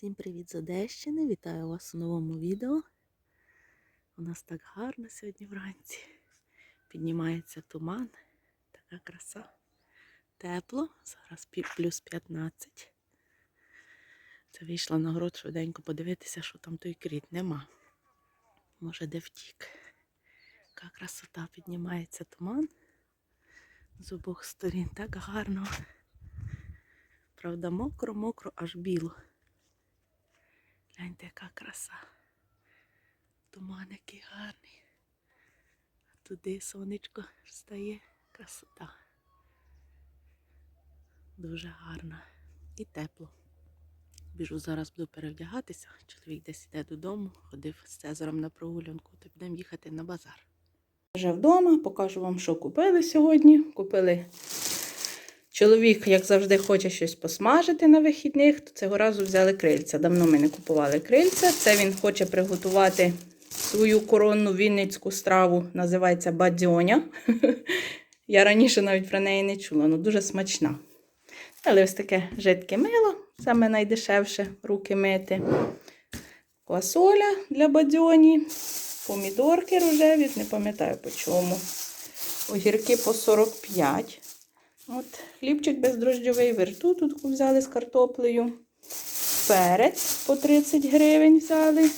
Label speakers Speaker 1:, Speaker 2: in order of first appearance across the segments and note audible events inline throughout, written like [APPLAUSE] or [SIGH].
Speaker 1: Всім привіт з Одещини! Вітаю вас у новому відео. У нас так гарно сьогодні вранці. Піднімається туман. Така краса. Тепло. Зараз плюс 15. Це вийшла на город швиденько подивитися, що там той кріт нема. Може, де втік. Яка красота піднімається туман. З обох сторін. Так гарно. Правда, мокро, мокро, аж біло. Гляньте, яка краса. Туман який гарний. А туди сонечко встає. Красота. Дуже гарна. І тепло. Біжу зараз буду перевдягатися. Чоловік десь іде додому, ходив з Цезаром на прогулянку, то будемо їхати на базар. Вже вдома, покажу вам, що купили сьогодні. Купили Чоловік, як завжди, хоче щось посмажити на вихідних, то цього разу взяли крильця. Давно ми не купували крильця. Це він хоче приготувати свою коронну вінницьку страву, називається бадзьоня. [LAUGHS] Я раніше навіть про неї не чула, але дуже смачна. Але ось таке жидке мило, саме найдешевше руки мити. Квасоля для бадзьоні, помідорки рожеві, не пам'ятаю по чому. Огірки по 45. От, хлібчик бездрождьовий, вертутку взяли з картоплею. Перець по 30 гривень взяли.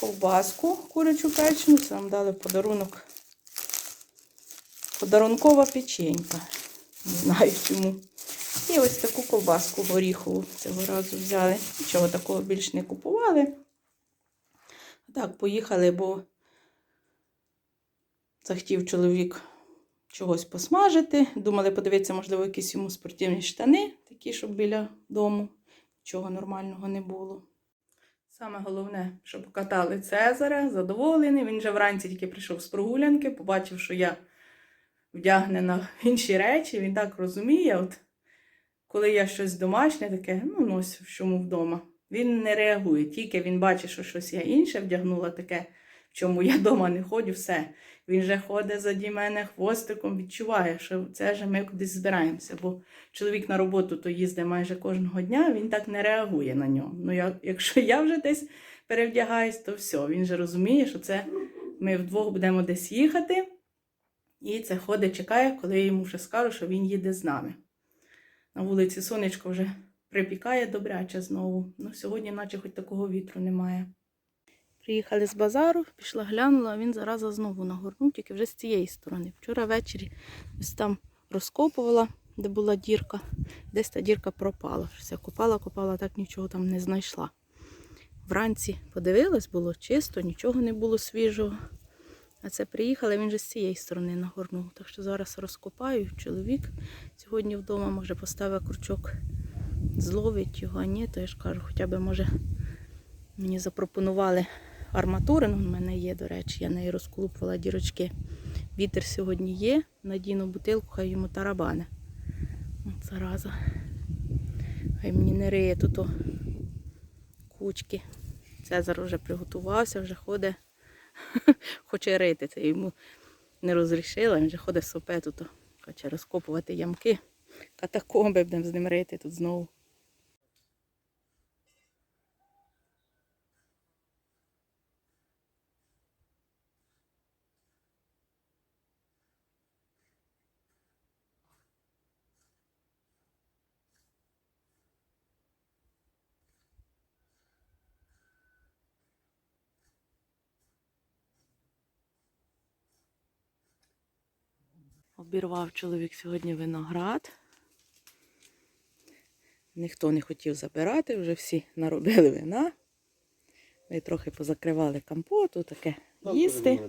Speaker 1: Ковбаску курячу печену. Це нам дали подарунок. Подарункова печенька. Не знаю чому. І ось таку ковбаску горіхову цього разу взяли. Нічого такого більш не купували. Так, поїхали, бо захотів чоловік чогось посмажити. Думали подивитися, можливо, якісь йому спортивні штани, такі, щоб біля дому нічого нормального не було. Саме головне, щоб катали Цезаря, задоволений. Він вже вранці тільки прийшов з прогулянки, побачив, що я вдягнена в інші речі. Він так розуміє, от коли я щось домашнє, таке, ну, ну ось в чому вдома. Він не реагує, тільки він бачить, що щось я інше вдягнула таке, в чому я вдома не ходжу, все. Він же ходить заді мене хвостиком, відчуває, що це вже ми кудись збираємося. Бо чоловік на роботу то їздить майже кожного дня, він так не реагує на нього. Ну, я, якщо я вже десь перевдягаюсь, то все. Він же розуміє, що це ми вдвох будемо десь їхати. І це ходить, чекає, коли я йому вже скажу, що він їде з нами. На вулиці сонечко вже припікає добряче знову. Ну, сьогодні, наче хоч такого вітру немає. Приїхали з базару, пішла глянула, а він зараза знову нагорнув, тільки вже з цієї сторони. Вчора ввечері ось там розкопувала, де була дірка. Десь та дірка пропала. Я копала, копала, так нічого там не знайшла. Вранці подивилась, було чисто, нічого не було свіжого. А це приїхали, він же з цієї сторони нагорнув. Так що зараз розкопаю. Чоловік сьогодні вдома може поставить крючок, зловить його, а ні, то я ж кажу, хоча б може мені запропонували арматури, ну, в мене є, до речі, я нею розколупувала дірочки. Вітер сьогодні є, надіну бутилку, хай йому тарабане. От зараза. Хай мені не риє тут о кучки. Цезар вже приготувався, вже ходить, [LAUGHS] хоче рити. Це йому не розрішила, він вже ходить сопе тут, хоче розкопувати ямки. Катакомби будемо з ним рити тут знову. Обірвав чоловік сьогодні виноград. Ніхто не хотів забирати, вже всі наробили вина. Ми трохи позакривали компоту, таке їсти.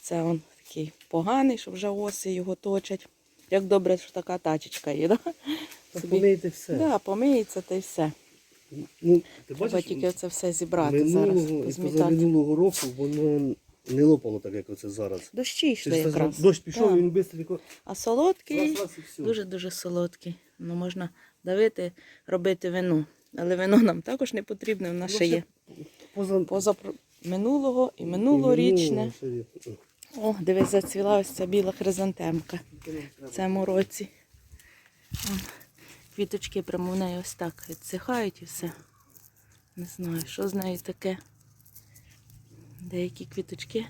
Speaker 1: Це він такий поганий, що вже оси його точать. Як добре, що така тачечка є, да?
Speaker 2: Та
Speaker 1: Собі-
Speaker 2: помийте все.
Speaker 1: Да, помиється та й все.
Speaker 2: Ну, ти
Speaker 1: Треба
Speaker 2: бачиш,
Speaker 1: тільки це все зібрати зараз,
Speaker 2: минулого, і
Speaker 1: позмітати.
Speaker 2: позаминулого року воно не лопало так, як оце зараз.
Speaker 1: Дощі йшли
Speaker 2: те,
Speaker 1: якраз.
Speaker 2: Дощ пішов,
Speaker 1: Так.
Speaker 2: він швидко
Speaker 1: А солодкий,
Speaker 2: раз, раз і все.
Speaker 1: дуже-дуже солодкий. Ну, можна давити, робити вино. Але вино нам також не потрібне, в нас
Speaker 2: Ну,
Speaker 1: ще
Speaker 2: ще
Speaker 1: є
Speaker 2: Поза...
Speaker 1: поза минулого і минулорічне. О, дивись, зацвіла ось ця біла хризантемка в цьому році. Квіточки прямо в неї ось так відсихають і все. Не знаю, що з нею таке. Деякі квіточки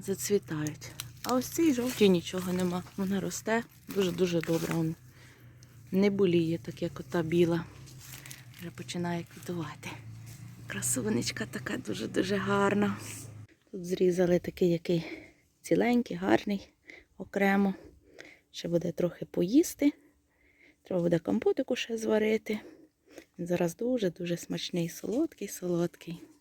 Speaker 1: зацвітають. А ось цій жовтій нічого нема. Вона росте дуже-дуже добре. Он не боліє, так як ота біла. Вже починає квітувати. Красунечка така дуже-дуже гарна. Тут зрізали такий, який ціленький, гарний, окремо. Ще буде трохи поїсти. Треба буде компотику ще зварити. Він зараз дуже-дуже смачний, солодкий, солодкий.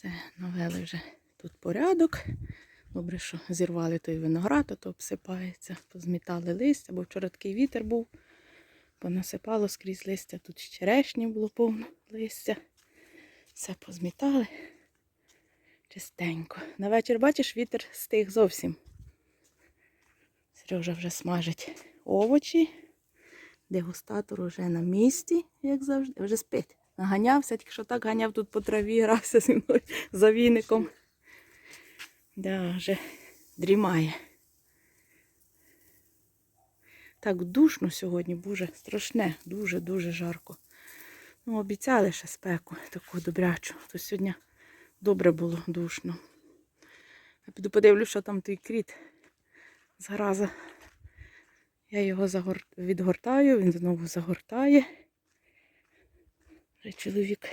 Speaker 1: Все, навели вже тут порядок. Добре, що зірвали той виноград, а то обсипається, позмітали листя, бо вчора такий вітер був, понасипало скрізь листя. Тут ще черешні було повно листя. Все позмітали чистенько. На вечір, бачиш, вітер стих зовсім. Сережа вже смажить овочі. Дегустатор уже на місці, як завжди, вже спить. Наганявся, тільки що так ганяв тут по траві, грався зі мною за віником. Да, вже дрімає. Так душно сьогодні, боже, страшне, дуже-дуже жарко. Ну, обіцяли ще спеку таку добрячу. То сьогодні добре було душно. Я піду подивлюсь, що там той кріт. Зараза. Я його загор... відгортаю, він знову загортає. Вже чоловік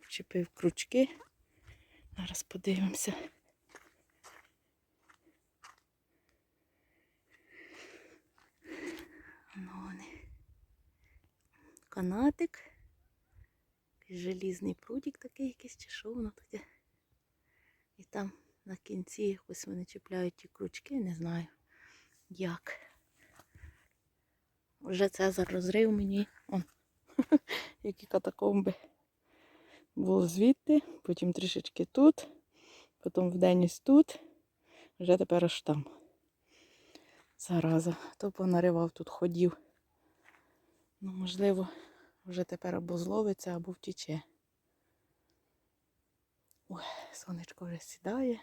Speaker 1: вчепив крючки. Зараз подивимося. Ну, вони. Канатик. Якийсь Желізний прутик такий якийсь, чи що воно є. І там на кінці якось вони чіпляють ті крючки, не знаю як. Вже Цезар розрив мені. Он. [LAUGHS] Які катакомби. Було звідти, потім трішечки тут, потім вдень ось тут, вже тепер аж там. Зараза. То понаривав тут ходів. Ну, можливо, вже тепер або зловиться, або втіче. Ой, сонечко вже сідає.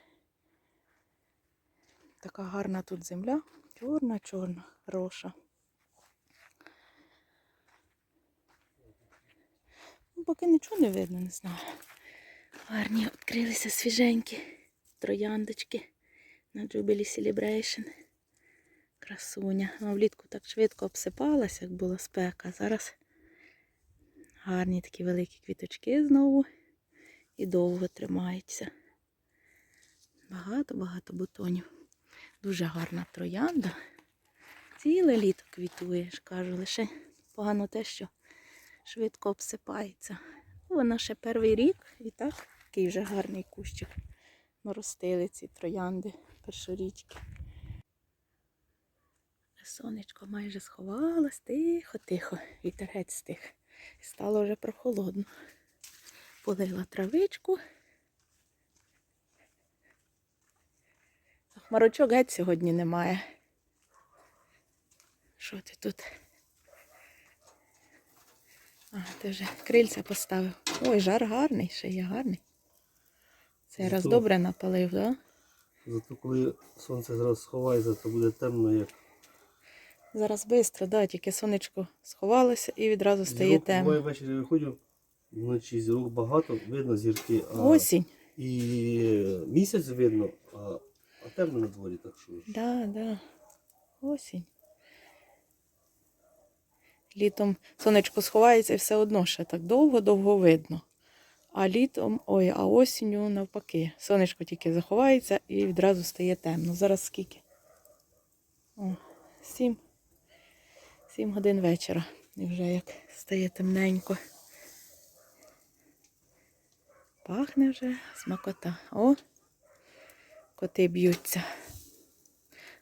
Speaker 1: Така гарна тут земля. Чорна, чорна, роша. Поки нічого не видно, не знаю. Гарні відкрилися свіженькі трояндочки на Jubilee Celebration. Красуня. Ну, влітку так швидко обсипалася, як була спека. Зараз гарні такі великі квіточки знову і довго тримаються. Багато-багато бутонів. Дуже гарна троянда. Ціле літо квітує, ж кажу, лише погано те, що швидко обсипається. Ну, Вона ще перший рік і так такий вже гарний кущик. Наростили ці троянди першорічки. Сонечко майже сховалось, тихо-тихо, вітер геть стих. Стало вже прохолодно. Полила травичку. Хмарочок геть сьогодні немає. Що ти тут? А, ти вже крильця поставив. Ой, жар гарний, ще є гарний. Раз
Speaker 2: Зато-
Speaker 1: добре напалив, так? Да?
Speaker 2: Зато коли сонце зараз сховається, то буде темно, як
Speaker 1: Зараз швидко, да, тільки сонечко сховалося і відразу стає
Speaker 2: Зірок
Speaker 1: темно.
Speaker 2: буває ввечері виходжу, Вночі зірок багато, видно зірки. А,
Speaker 1: Осінь.
Speaker 2: І місяць видно, а, а темно на дворі, так що. ж.
Speaker 1: Да, да. Осінь. Літом сонечко сховається і все одно ще так довго-довго видно. А літом, ой, а осінню навпаки. Сонечко тільки заховається і відразу стає темно. Зараз скільки? О, сім. Сім годин вечора. І вже як стає темненько. Пахне вже смакота. О, коти б'ються.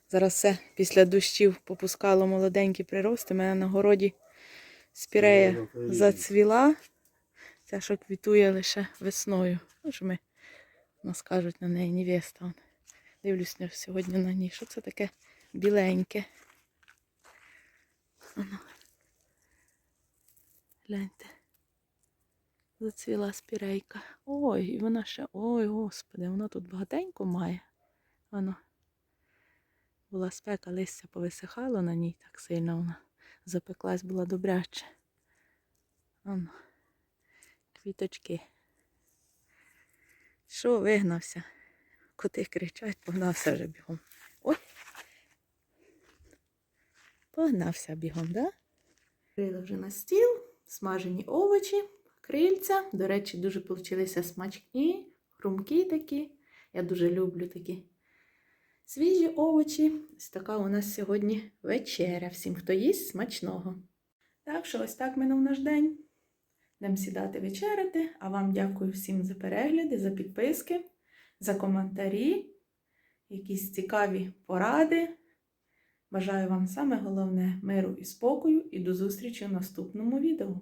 Speaker 1: Зараз все після дощів попускало молоденькі прирости. У мене на городі спірея зацвіла. Ця, що квітує лише весною. Ну, ми нас кажуть на неї невеста. Дивлюсь сьогодні на ній. Що це таке біленьке? Воно. Гляньте. Зацвіла спірейка. Ой, і вона ще. Ой, господи, вона тут багатенько має. Воно. Була спека, листя повисихало на ній так сильно вона запеклась, була добряче. Воно. Квіточки. Що вигнався? Коти кричать, погнався вже бігом. Ой. Погнався бігом, да? Крили вже на стіл, смажені овочі, крильця. До речі, дуже получилися смачні, хрумкі такі. Я дуже люблю такі свіжі овочі. Ось така у нас сьогодні вечеря. Всім, хто їсть, смачного. Так що ось так минув наш день. Будемо сідати вечеряти. А вам дякую всім за перегляди, за підписки, за коментарі, якісь цікаві поради. Бажаю вам саме головне миру і спокою і до зустрічі в наступному відео.